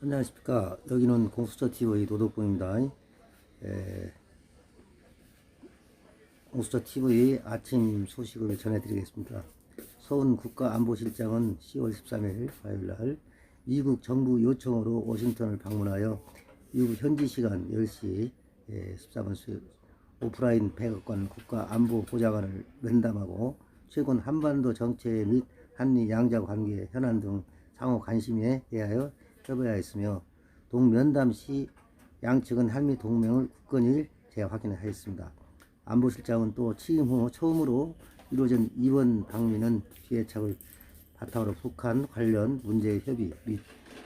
안녕하십니까. 여기는 공수처 TV 도덕봉입니다. 에, 공수처 TV 아침 소식을 전해드리겠습니다. 서훈 국가안보실장은 10월 13일 화요일날 미국 정부 요청으로 워싱턴을 방문하여 미국 현지 시간 10시 13분 수 오프라인 백악관 국가안보보좌관을 면담하고 최근 한반도 정체 및 한미 양자 관계 현안 등 상호 관심에 대하여 협의하였으며 동면담 시 양측은 한미 동맹을 굳건히 재확인하였습니다. 안보실장은 또 취임 후 처음으로 이루어진 이번 방미는 기회착을 바탕으로 북한 관련 문제의 협의 및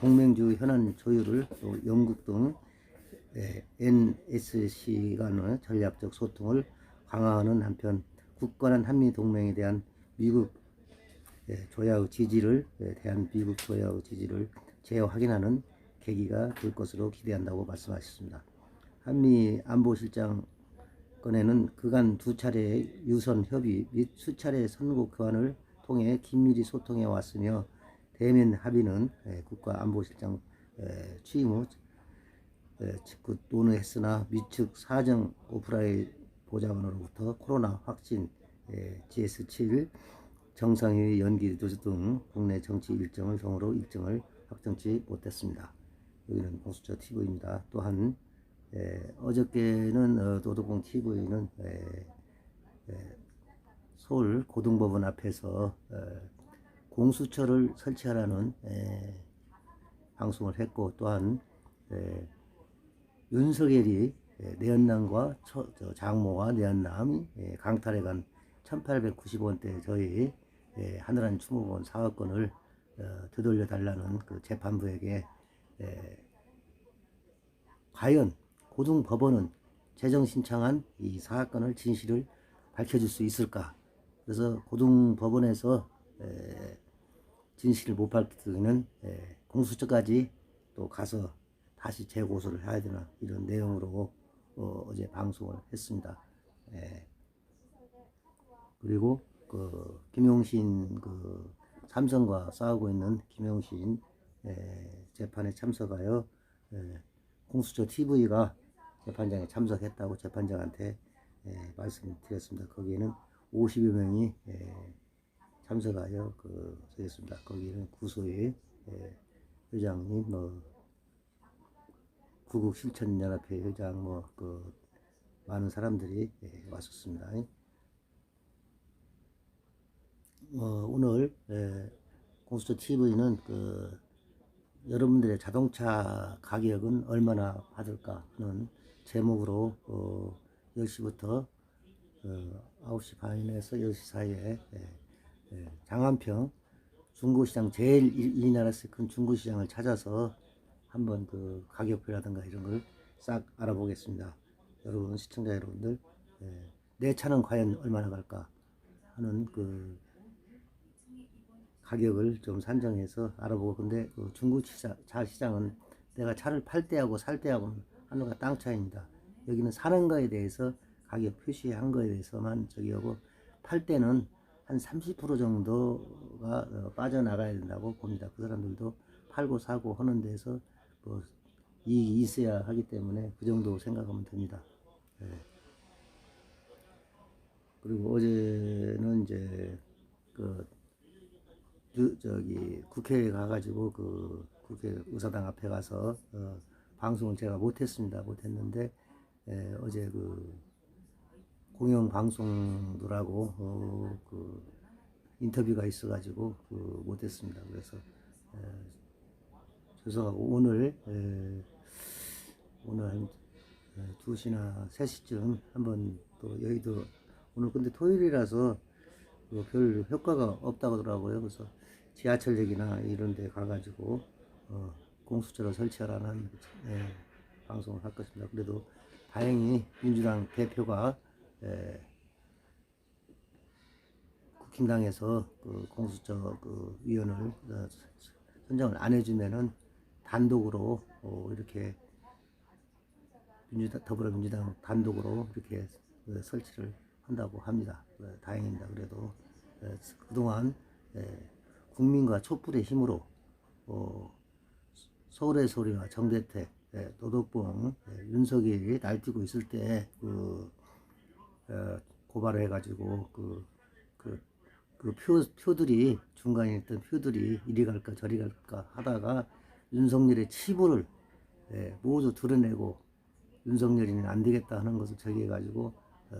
동맹주 현안 조율을 또 영국 등 예, NSC 간의 전략적 소통을 강화하는 한편 굳건한 한미 동맹에 대한 미국 예, 조야의 지지를 예, 대한 미국 조야의 지지를 재확인하는 계기가 될 것으로 기대한다고 말씀하셨습니다. 한미 안보실장 건에는 그간 두 차례 유선 협의 및 수차례 선거 교환을 통해 긴밀히 소통해 왔으며 대면 합의는 예, 국가안보실장 예, 취임 후 예, 직후 논의했으나 미측 사정 오프라인 보좌관으로부터 코로나 확진 예, GS7 정상회의 연기 등 국내 정치 일정을 경우로 일정을 확정치 못했습니다. 여기는 공수처 TV입니다. 또한 예, 어저께는 어, 도덕공 TV는 예, 예, 서울 고등법원 앞에서 어, 공수처를 설치하라는 예, 방송을 했고 또한 예, 윤석열이 예, 내연남과 처- 저 장모와 내연남이 예, 강탈해 간 1890원대 저희 예, 하늘한 추모원 사업권을 어, 되돌려 달라는 그 재판부에게 예, 과연 고등법원은 재정 신청한 이 사건을 진실을 밝혀줄 수 있을까? 그래서 고등법원에서 에, 진실을 못 밝히면 에, 공수처까지 또 가서 다시 재고소를 해야 되나 이런 내용으로 어, 제 방송을 했습니다. 예. 그리고 그 김용신 그 삼성과 싸우고 있는 김용신 에, 재판에 참석하여 에, 공수처 TV가 재판장에 참석했다고 재판장한테 에, 말씀드렸습니다. 거기에는 50여 명이 에, 참석하여 그 서있습니다. 거기는 구소의 에, 회장님, 뭐 구국 실천연합회 회장, 뭐 그 많은 사람들이 에, 왔었습니다. 어, 오늘 에, 공수처 TV는 그 여러분들의 자동차 가격은 얼마나 받을까 하는 제목으로 어, 10시부터 어, 9시 반에서 10시 사이에 예, 예, 장안평 중고시장 제일 이, 이 나라에서 큰 중고시장을 찾아서 한번 그 가격표라든가 이런 걸 싹 알아보겠습니다. 여러분 시청자 여러분들 예, 내 차는 과연 얼마나 갈까 하는 그 가격을 좀 산정해서 알아보고 근데 그 중고차 시장은 내가 차를 팔 때하고 살 때하고는 하늘과 땅 차이입니다. 여기는 사는 거에 대해서 가격 표시한 거에 대해서만 저기 하고 팔 때는 한 30% 정도가 어, 빠져나가야 된다고 봅니다. 그 사람들도 팔고 사고 하는 데서 뭐 이익이 있어야 하기 때문에 그 정도 생각하면 됩니다. 예. 그리고 어제는 이제 그 유- 저기 국회에 가가지고 그 국회 의사당 앞에 가서 어, 방송을 제가 못했습니다. 못했는데 에, 어제 그 공영 방송들하고 어, 그 인터뷰가 있어가지고 그 못했습니다. 그래서 에, 죄송하고 오늘 에, 오늘 한 에, 2시나 3시쯤 한번 또 여의도 오늘 근데 토요일이라서 그별 효과가 없다고 하더라고요. 그래서 지하철역이나 이런 데 가가지고 어, 공수처를 설치하라는 예, 방송을 할 것입니다. 그래도 다행히 민주당 대표가 예, 국힘당에서 그 공수처 그 위원을 어, 선정을 안 해주면은 단독으로 어, 이렇게 민주당 더불어민주당 단독으로 이렇게 어, 설치를 한다고 합니다. 어, 다행입니다. 그래도 어, 그동안 에, 국민과 촛불의 힘으로 어, 서울의 소리와 정대택, 예, 도덕봉, 예, 윤석열이 날뛰고 있을 때그 어, 고발을 해가지고 그, 그, 그 표, 표들이 중간에 있던 표들이 이리 갈까 저리 갈까 하다가 윤석열의 치부를 예, 모두 드러내고 윤석열이는 안 되겠다 하는 것을 저기해가지고 어,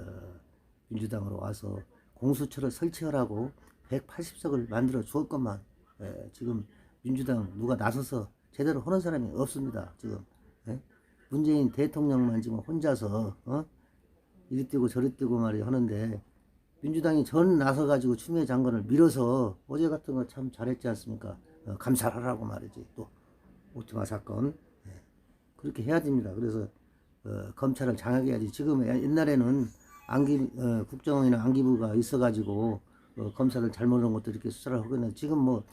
민주당으로 와서 공수처를 설치하라고 180석을 만들어 주었건만 예, 지금 민주당 누가 나서서 제대로 하는 사람이 없습니다. 지금 예? 문재인 대통령만 지금 혼자서 어? 이리 뛰고 저리 뛰고 말이야 하는데 민주당이 전 나서 가지고 추미애 장관을 밀어서 어제 같은 거 참 잘했지 않습니까? 어, 감찰하라고 말이지 또 오토마 사건 예. 그렇게 해야 됩니다. 그래서 어, 검찰을 장악해야지. 지금 예- 옛날에는 안기 어, 국정원이나 안기부가 있어가지고 어, 검사를 잘못한 것도 이렇게 수사를 있는데 지금 뭐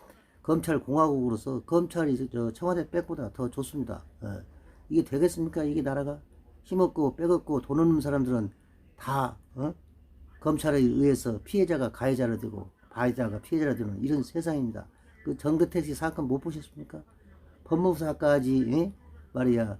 검찰 공화국으로서 검찰이 저 청와대 빼고다 더 좋습니다. 예. 이게 되겠습니까? 이게 나라가 힘없고 빼없고 돈 없는 사람들은 다 어? 검찰에 의해서 피해자가 가해자가 되고 가해자가 피해자가 되는 이런 세상입니다. 그 정대택 씨 사건 못 보셨습니까? 법무사까지 예? 말이야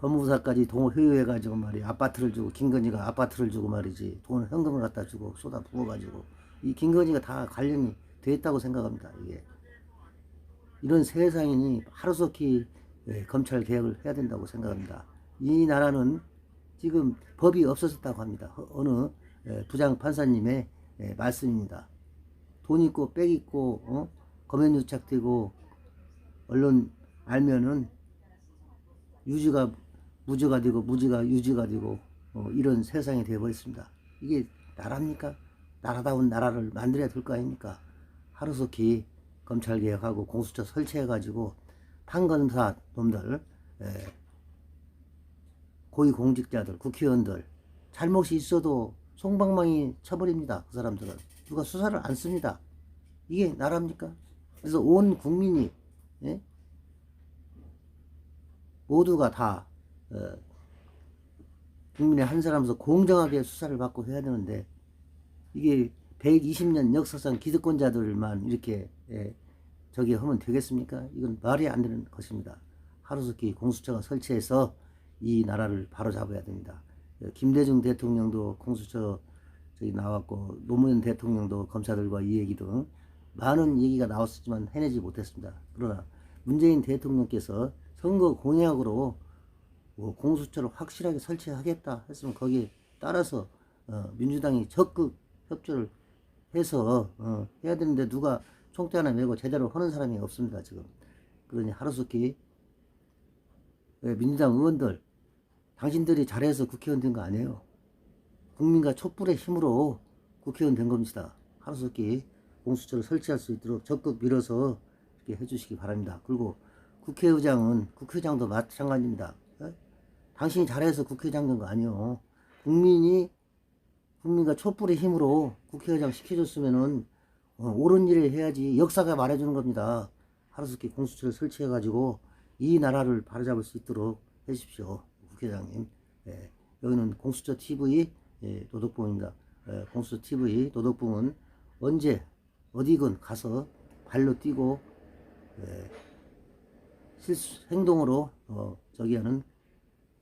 법무사까지 돈 회유해가지고 말이야 아파트를 주고 김건희가 아파트를 주고 말이지. 돈 현금을 갖다 주고 쏟아 부어가지고. 이 김건희가 다 관련이 돼 있다고 생각합니다 이게. 이런 세상이니 하루속히 예, 검찰 개혁을 해야 된다고 생각합니다. 이 나라는 지금 법이 없어졌다고 합니다. 어- 어느 예, 부장 판사님의 예, 말씀입니다. 돈 있고 백 있고 어? 검연 유착되고 언론 알면은 유지가 무지가 되고 무지가 유지가 되고 어, 이런 세상이 되어버렸습니다. 이게 나라입니까? 나라다운 나라를 만들어야 될 거 아닙니까? 하루속히 검찰 개혁하고 공수처 설치해가지고 판검사 놈들, 에, 고위공직자들, 국회의원들 잘못이 있어도 송방망이 쳐버립니다. 그 사람들은 누가 수사를 안 씁니다. 이게 나라입니까? 그래서 온 국민이 예? 모두가 다 어, 국민의 한 사람으로서 공정하게 수사를 받고 해야 되는데 이게 120년 역사상 기득권자들만 이렇게 예, 저기 하면 되겠습니까? 이건 말이 안 되는 것입니다. 하루속히 공수처가 설치해서 이 나라를 바로잡아야 됩니다. 예, 김대중 대통령도 공수처 저기 나왔고 노무현 대통령도 검사들과 이 얘기 등 많은 얘기가 나왔었지만 해내지 못했습니다. 그러나 문재인 대통령께서 선거 공약으로 뭐 공수처를 확실하게 설치하겠다 했으면 거기에 따라서 어, 민주당이 적극 협조를 해서 어, 해야 되는데 누가 총대 하나 메고 제대로 하는 사람이 없습니다 지금. 그러니 하루속히 예, 민주당 의원들 당신들이 잘해서 국회의원 된 거 아니에요. 국민과 촛불의 힘으로 국회의원 된 겁니다. 하루속히 공수처를 설치할 수 있도록 적극 밀어서 이렇게 해주시기 바랍니다. 그리고 국회의장은 국회의장도 마찬가지입니다. 예? 당신이 잘해서 국회의장 된 거 아니에요. 국민이 국민과 촛불의 힘으로 국회의장 시켜줬으면은 어, 옳은 일을 해야지 역사가 말해주는 겁니다. 하루속히 공수처를 설치해가지고 이 나라를 바로잡을 수 있도록 해주십시오, 국회의장님. 예, 여기는 공수처 TV 예, 도덕봉입니다. 예, 공수처 TV 도덕봉은 언제 어디건 가서 발로 뛰고 예, 실수, 행동으로 어, 저기 하는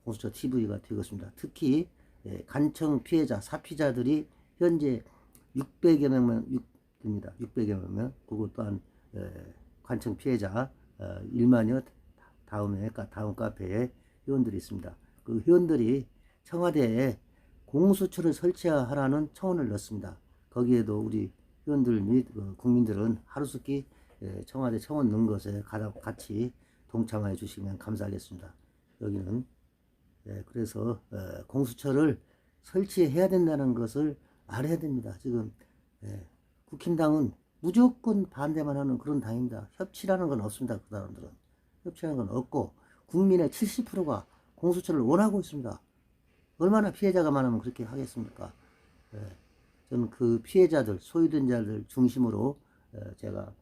공수처 TV가 되겠습니다. 특히 예, 간청 피해자, 사피자들이 현재 600여 명만 6입니다. 600여 명. 그것 또한 예, 간청 피해자 어, 1만여 다음에 까- 다음 카페에 회원들이 있습니다. 그 회원들이 청와대에 공수처를 설치하라는 청원을 넣습니다. 거기에도 우리 회원들 및 어, 국민들은 하루속히 예, 청와대 청원 넣은 것에 가- 같이 동참해 주시면 감사하겠습니다. 여기는 예, 그래서 어, 공수처를 설치해야 된다는 것을 알아야 됩니다. 지금 예, 국힘당은 무조건 반대만 하는 그런 당입니다. 협치라는 건 없습니다. 그 사람들은 협치라는 건 없고 국민의 70%가 공수처를 원하고 있습니다. 얼마나 피해자가 많으면 그렇게 하겠습니까? 예, 저는 그 피해자들, 소유된 자들 중심으로 어, 제가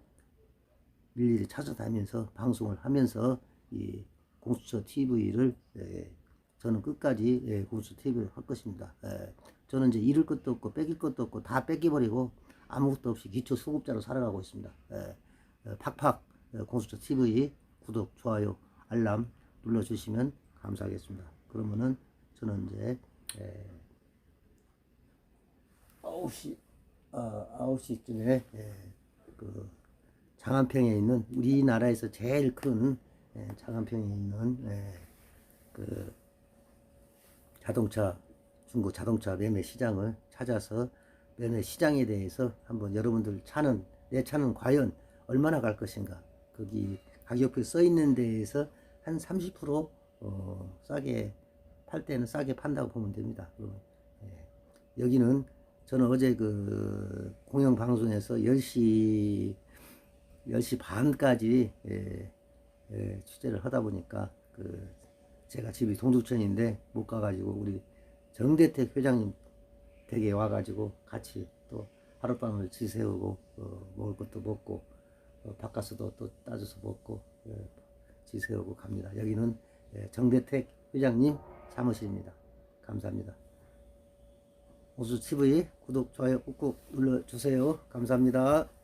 일일이 찾아다니면서 방송을 하면서 이 공수처 TV를 저는 끝까지 예, 공수처 TV를 할 것입니다. 예, 저는 이제 잃을 것도 없고 뺏길 것도 없고 다 뺏겨버리고 아무것도 없이 기초 수급자로 살아가고 있습니다. 예, 어, 팍팍 어, 공수처 TV 구독, 좋아요, 알람 눌러주시면 감사하겠습니다. 그러면은 저는 이제 에, 9시 아, 9시쯤에 예, 그 장안평에 있는 우리나라에서 제일 큰 예, 장안평에 있는 예, 그 자동차 중고 자동차 매매 시장을 찾아서 매매 시장에 대해서 한번 여러분들 차는 내 차는 과연 얼마나 갈 것인가 거기 가격표 써 있는 데에서 한 30% 어, 싸게 팔 때는 싸게 판다고 보면 됩니다. 예. 여기는 저는 어제 그 공영 방송에서 10시 10시 반까지 예, 예, 취재를 하다 보니까 그 제가 집이 동두천인데 못 가가지고 우리 정대택 회장님 댁에 와가지고 같이 또 하룻밤을 지새우고 어, 먹을 것도 먹고 어, 바깥에도 또 따져서 먹고 예, 지새우고 갑니다. 여기는 예, 정대택 회장님 사무실입니다. 감사합니다. 오수 TV 구독 좋아요 꾹꾹 눌러주세요. 감사합니다.